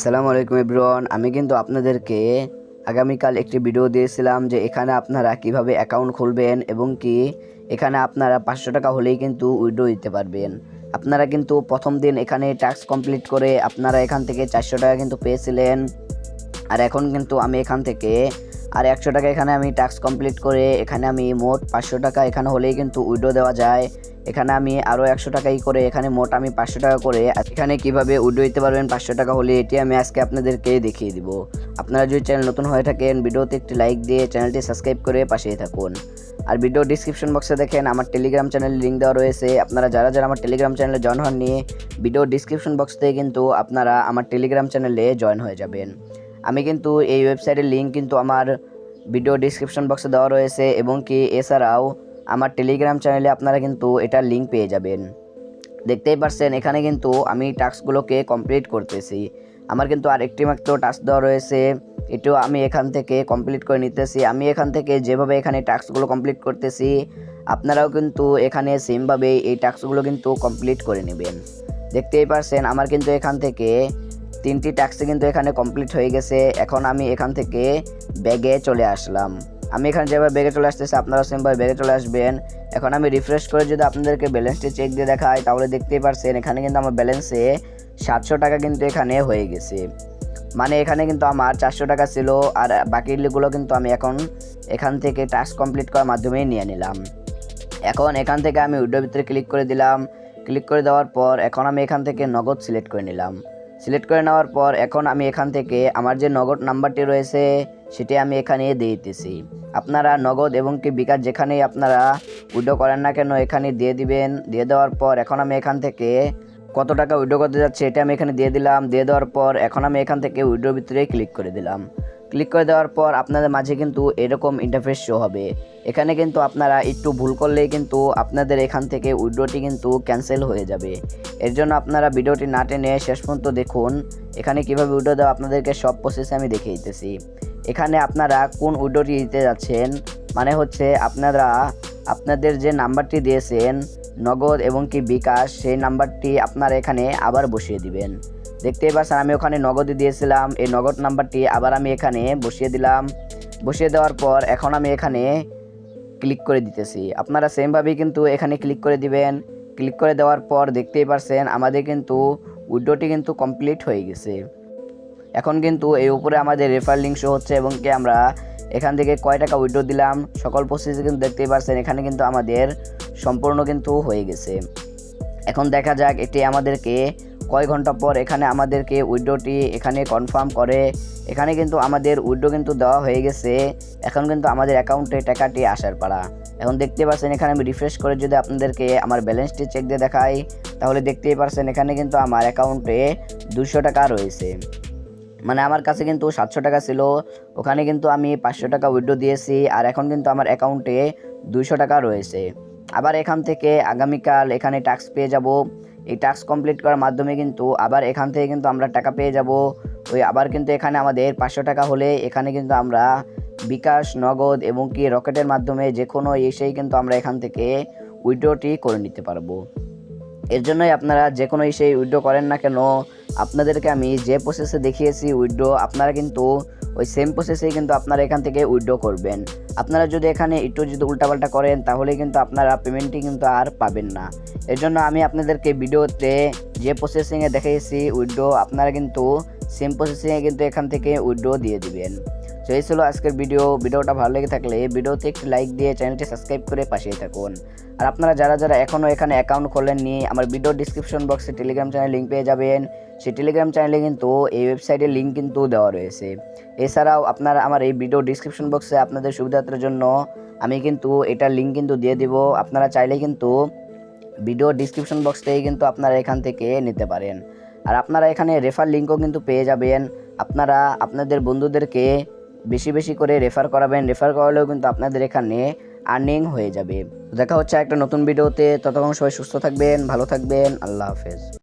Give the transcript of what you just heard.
সালাম আলাইকুম এভরিওয়ান, আমি কিন্তু আপনাদেরকে আগামীকাল একটি ভিডিও দিয়েছিলাম যে এখানে আপনারা কীভাবে অ্যাকাউন্ট খুলবেন এবং কি এখানে আপনারা পাঁচশো টাকা হলেই কিন্তু উইড্রো দিতে পারবেন। আপনারা কিন্তু প্রথম দিন এখানে টাস্ক কমপ্লিট করে আপনারা এখান থেকে চারশো টাকা কিন্তু পেয়েছিলেন। আর এখন কিন্তু আমি এখান থেকে আর একশো টাকা এখানে আমি টাস্ক কমপ্লিট করে এখানে আমি মোট পাঁচশো টাকা এখানে হলেই কিন্তু উইড্রো দেওয়া যায়। এখানে আমি আরও একশো টাকাই করে এখানে মোট আমি পাঁচশো টাকা করে এখানে কীভাবে উইড্রো দিতে পারবেন পাঁচশো টাকা হলে এটি আমি আজকে আপনাদেরকে দেখিয়ে দিব। আপনারা যদি চ্যানেল নতুন হয়ে থাকেন, ভিডিওতে একটি লাইক দিয়ে চ্যানেলটি সাবস্ক্রাইব করে পাশেই থাকুন। আর ভিডিও ডিসক্রিপশন বক্সে দেখেন আমার টেলিগ্রাম চ্যানেলের লিঙ্ক দেওয়া রয়েছে। আপনারা যারা যারা আমার টেলিগ্রাম চ্যানেলে জয়েন হননি, ভিডিও ডিসক্রিপশন বক্স থেকে কিন্তু আপনারা আমার টেলিগ্রাম চ্যানেলে জয়েন হয়ে যাবেন। আমি কিন্তু এই ওয়েবসাইটের লিঙ্ক কিন্তু আমার ভিডিও ডিসক্রিপশন বক্সে দেওয়া রয়েছে এবং কি এছাড়াও আমার টেলিগ্রাম চ্যানেলে আপনারা কিন্তু এটার লিঙ্ক পেয়ে যাবেন। দেখতেই পারছেন, এখানে কিন্তু আমি টাস্কগুলোকে কমপ্লিট করতেছি। আমার কিন্তু আরেকটি মাত্র টাস্ক দেওয়া রয়েছে এটাও আমি এখান থেকে কমপ্লিট করে নিতেছি। আমি এখান থেকে যেভাবে এখানে টাস্কগুলো কমপ্লিট করতেছি, আপনারাও কিন্তু এখানে সেমভাবে এই টাস্কগুলো কিন্তু কমপ্লিট করে নেবেন। দেখতেই পারছেন, আমার কিন্তু এখান থেকে তিনটি ট্যাক্সি কিন্তু এখানে কমপ্লিট হয়ে গেছে। এখন আমি এখান থেকে ব্যাগে চলে আসলাম। আমি এখানে যেভাবে ব্যাগে চলে আসতেছি, আপনারা সেমভাবে ব্যাগে চলে আসবেন। এখন আমি রিফ্রেশ করে যদি আপনাদেরকে ব্যালেন্সটি চেক দিয়ে দেখাই, তাহলে দেখতেই পারছেন, এখানে কিন্তু আমার ব্যালেন্সে সাতশো টাকা কিন্তু এখানে হয়ে গেছে। মানে এখানে কিন্তু আমার চারশো টাকা ছিল, আর বাকিগুলো কিন্তু আমি এখন এখান থেকে টাস্ক কমপ্লিট করার মাধ্যমেই নিয়ে নিলাম। এখন এখান থেকে আমি উইডোর ভিতরে ক্লিক করে দিলাম। ক্লিক করে দেওয়ার পর এখন আমি এখান থেকে নগদ সিলেক্ট করে নিলাম। সিলেক্ট করে নেওয়ার পর এখন আমি এখান থেকে আমার যে নগদ নাম্বারটি রয়েছে, সেটি আমি এখানে দিয়ে দিতেছি। আপনারা নগদ এবং কি বিকাশ যেখানেই আপনারা উইড্রো করেন না কেন, এখানে দিয়ে দিবেন। দিয়ে দেওয়ার পর এখন আমি এখান থেকে কত টাকা উইড্রো করতে যাচ্ছে এটা আমি এখানে দিয়ে দিলাম। দিয়ে দেওয়ার পর এখন আমি এখান থেকে উইড্রো ভিতরে ক্লিক করে দিলাম। ক্লিক করে দেওয়ার পর আপনাদের মাঝে কিন্তু এরকম ইন্টারফেস শো হবে। এখানে কিন্তু আপনারা একটু ভুল করলেই কিন্তু আপনাদের এখান থেকে উইড্রোটি কিন্তু ক্যান্সেল হয়ে যাবে। এর জন্য আপনারা ভিডিওটি না টেনে শেষ পর্যন্ত দেখুন। এখানে কীভাবে উইড্রো দেওয়া আপনাদেরকে সব প্রসেসে আমি দেখিয়ে দিতেছি। এখানে আপনারা কোন উইড্রোটি দিতে যাচ্ছেন? মানে হচ্ছে আপনারা, আপনাদের যে নাম্বারটি দিয়েছেন, নগদ এবং কি বিকাশ, সেই নাম্বারটি আপনারা এখানে আবার বসিয়ে দিবেন। দেখতেই পাচ্ছেন আমি ওখানে নগদই দিয়েছিলাম। এই নগদ নাম্বারটি আবার আমি এখানে বসিয়ে দিলাম। বসিয়ে দেওয়ার পর এখন আমি এখানে ক্লিক করে দিতেছি। আপনারা সেমভাবেই কিন্তু এখানে ক্লিক করে দিবেন। ক্লিক করে দেওয়ার পর দেখতেই পারছেন, আমাদের কিন্তু উইড্রোটি কিন্তু কমপ্লিট হয়ে গেছে। এখন কিন্তু এই উপরে আমাদের রেফার লিঙ্ক শো হচ্ছে এবং কি আমরা এখান থেকে কয় টাকা উইড্রো দিলাম, সকল প্রসেসে কিন্তু দেখতেই পারছেন, এখানে কিন্তু আমাদের সম্পূর্ণ কিন্তু হয়ে গেছে। এখন দেখা যাক, এটি আমাদেরকে কয় ঘণ্টা পর এখানে আমাদেরকে উইড্রোটি এখানে কনফার্ম করে। এখানে কিন্তু আমাদের উইড্রো কিন্তু দেওয়া হয়ে গেছে। এখন কিন্তু আমাদের অ্যাকাউন্টে টাকাটি আসার পাড়া এখন দেখতে পাচ্ছেন, এখানে আমি রিফ্রেশ করে যদি আপনাদেরকে আমার ব্যালেন্সটি চেক দিয়ে দেখাই, তাহলে দেখতেই পারছেন, এখানে কিন্তু আমার অ্যাকাউন্টে দুশো টাকা রয়েছে। মানে আমার কাছে কিন্তু সাতশো টাকা ছিল। ওখানে কিন্তু আমি পাঁচশো টাকা উইড্রো দিয়েছি, আর এখন কিন্তু আমার অ্যাকাউন্টে দুইশো টাকা রয়েছে। আবার এখান থেকে আগামীকাল এখানে টাস্ক পেয়ে যাব। এই টাস্ক কমপ্লিট করার মাধ্যমে কিন্তু আবার এখান থেকে কিন্তু আমরা টাকা পেয়ে যাব। ওই আবার কিন্তু এখানে আমাদের পাঁচশো টাকা হলে এখানে কিন্তু আমরা বিকাশ, নগদ এবং কি রকেটের মাধ্যমে যে কোনো এসেই কিন্তু আমরা এখান থেকে উইড্রোটি করে নিতে পারব। এর জন্যই আপনারা যে কোনো সেই উইড্রো করেন না কেন, আপনাদেরকে আমি যে প্রসেসে দেখিয়েছি উইড্রো আপনারা কিন্তু ওই সেম প্রসেসেই কিন্তু আপনারা এখান থেকে উইড্রো করবেন। আপনারা যদি এখানে একটু যদি উল্টাপাল্টা করেন, তাহলে কিন্তু আপনারা পেমেন্টটি কিন্তু আর পাবেন না। এর জন্য আমি আপনাদেরকে ভিডিওতে যে প্রসেসিংয়ে দেখিয়েছি উইড্রো আপনারা কিন্তু সেম প্রসেসিংয়ে কিন্তু এখান থেকে উইড্রো দিয়ে দিবেন। তো এই ছিল আজকের ভিডিও ভিডিওটা ভালো লেগে থাকলে ভিডিওতে একটি লাইক দিয়ে চ্যানেলটি সাবস্ক্রাইব করে পাশেই থাকুন। আর আপনারা যারা যারা এখনও এখানে অ্যাকাউন্ট খোলেননি, আমার ভিডিও ডিসক্রিপশন বক্সে টেলিগ্রাম চ্যানেল লিঙ্ক পেয়ে যাবেন। সেই টেলিগ্রাম চ্যানেলে কিন্তু এই ওয়েবসাইটের লিঙ্ক কিন্তু দেওয়া রয়েছে। এছাড়াও আপনারা আমার এই ভিডিও ডিসক্রিপশন বক্সে আপনাদের সুবিধার্থের জন্য আমি কিন্তু এটার লিঙ্ক কিন্তু দিয়ে দিব। আপনারা চাইলে কিন্তু ভিডিও ডিসক্রিপশন বক্স থেকে কিন্তু আপনারা এখান থেকে নিতে পারেন। আর আপনারা এখানে রেফার লিঙ্কও কিন্তু পেয়ে যাবেন। আপনারা আপনাদের বন্ধুদেরকে বেশি বেশি করে রেফার করাবেন রেফার করালেও কিন্তু আপনাদের এখানে আর্নিং হয়ে যাবে। দেখা হচ্ছে একটা নতুন ভিডিওতে ততক্ষণ সবাই সুস্থ থাকবেন, ভালো থাকবেন। আল্লাহ হাফেজ।